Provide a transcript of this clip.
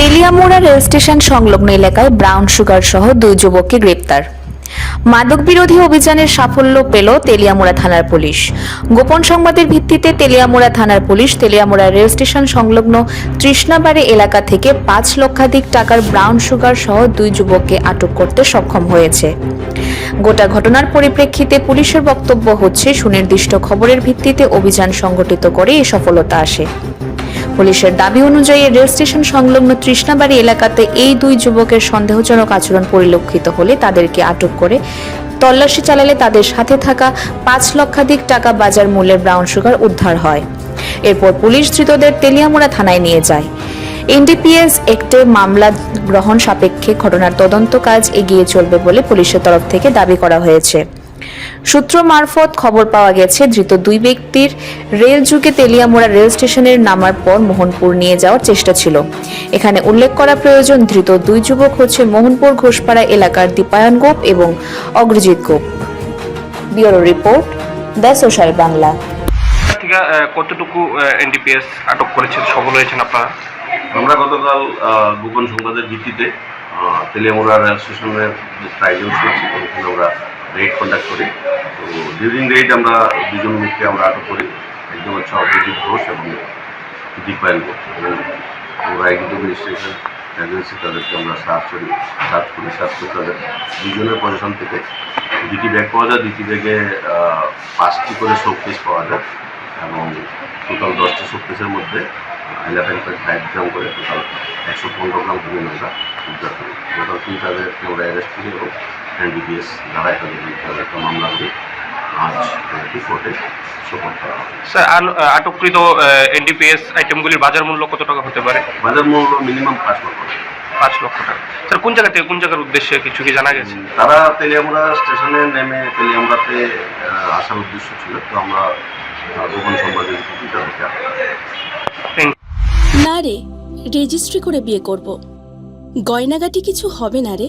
Teliamura rail station সংলগ্ন এলাকায় brown sugar সহ দুই যুবককে গ্রেপ্তার। মাদক বিরোধী অভিযানের সাফল্য পেল তেলিয়ামোড়া থানার পুলিশ। গোপন সংবাদের ভিত্তিতে তেলিয়ামোড়া থানার পুলিশ তেলিয়ামোড়া রেল স্টেশন সংলগ্ন তৃষ্ণাবাড়ি এলাকা থেকে পাঁচ লক্ষাধিক টাকার ব্রাউন সুগার সহ দুই যুবককে আটক করতে সক্ষম হয়েছে। গোটা ঘটনার পরিপ্রেক্ষিতে পুলিশের বক্তব্য হচ্ছে, সুনির্দিষ্ট খবরের ভিত্তিতে অভিযান সংগঠিত করে এই সফলতা আসে। পুলিশের দাবি অনুযায়ী রেল স্টেশন সংলগ্ন তৃষ্ণাবাড়ি এলাকাতে এই দুই যুবকের সন্দেহজনক আচরণ পরিলক্ষিত হলে তাদেরকে আটক করে তল্লাশি চালালে তাদের সাথে থাকা পাঁচ লক্ষাধিক টাকা বাজার মূল্যের ব্রাউন সুগার উদ্ধার হয়। এরপর পুলিশ ধৃতদের তেলিয়ামুড়া থানায় নিয়ে যায়। এনডিপিএস একটে মামলা গ্রহণ সাপেক্ষে ঘটনার তদন্ত কাজ এগিয়ে চলবে বলে পুলিশের তরফ থেকে দাবি করা হয়েছে। সূত্র মারফত খবর পাওয়া গেছে ধৃত দুই ব্যক্তির রেল যুগে তেলিয়ামোড়া রেল স্টেশনের নামার পর মোহনপুর নিয়ে যাওয়ার চেষ্টা ছিল। এখানে উল্লেখ করা প্রয়োজন ধৃত দুই যুবক হচ্ছে মোহনপুর ঘোষপাড়া এলাকার দীপায়ন গোপ এবং Agrajit Gop. Bureau report the social Bangla. কতটুকু এনডিপিএস আটক করেছেন সফল হয়েছেন আপনারা? আমরা গতকাল গোপন সংবাদের ভিত্তিতে তেলিয়ামুড়া রেল স্টেশনের যে ট্রাইজেল ছিল আমরা রেড কন্ডাক্ট করি। তো ডিউরিং রেড আমরা দুজন লোককে আমরা আটক করি। একজন হচ্ছে অপোজিট ঘোষ এবং দীপায়ন ঘোষ। এবং আমরা একদম রেজিস্ট্রেশন এজেন্সি তাদেরকে আমরা সার্চ করি সার্চ করি, সার্চ করে তাদের দুজনের পজিশন থেকে। দুটি ব্যাগ পাওয়া যায়, দুটি ব্যাগে পাঁচটি করে শোপিস পাওয়া যায়। এবং টোটাল দশটি শোপিসের মধ্যে ইলেভেন পয়েন্ট ফাইভ গ্রাম করে টোটাল একশো পনেরো গ্রাম হিমেন আমরা উদ্ধার করি। টোটাল তিন তাদেরকে আমরা অ্যারেস্ট করি এবং এনডিপিএস ধারায় তাদের তাদের একটা মামলা করে। আজ করা স্যার আটককৃত এনডিপিএস আইটেমগুলির বাজার মূল্য কত টাকা হতে পারে? বাজার মূল্য মিনিমাম পাঁচ লক্ষ টাকা। পাঁচ লক্ষ টাকা। স্যার কোন জায়গা থেকে কোন জায়গার উদ্দেশ্যে কিছু কি জানা গেছে? তারা তেলিয়ামুড়া স্টেশনে নেমে তেলিয়ামুড়াতে আসার উদ্দেশ্য ছিল। তো আমরা গোপন। Thank না রে রেজিস্ট্রি করে বিয়ে করব। গয়নাগাটি কিছু হবে না রে।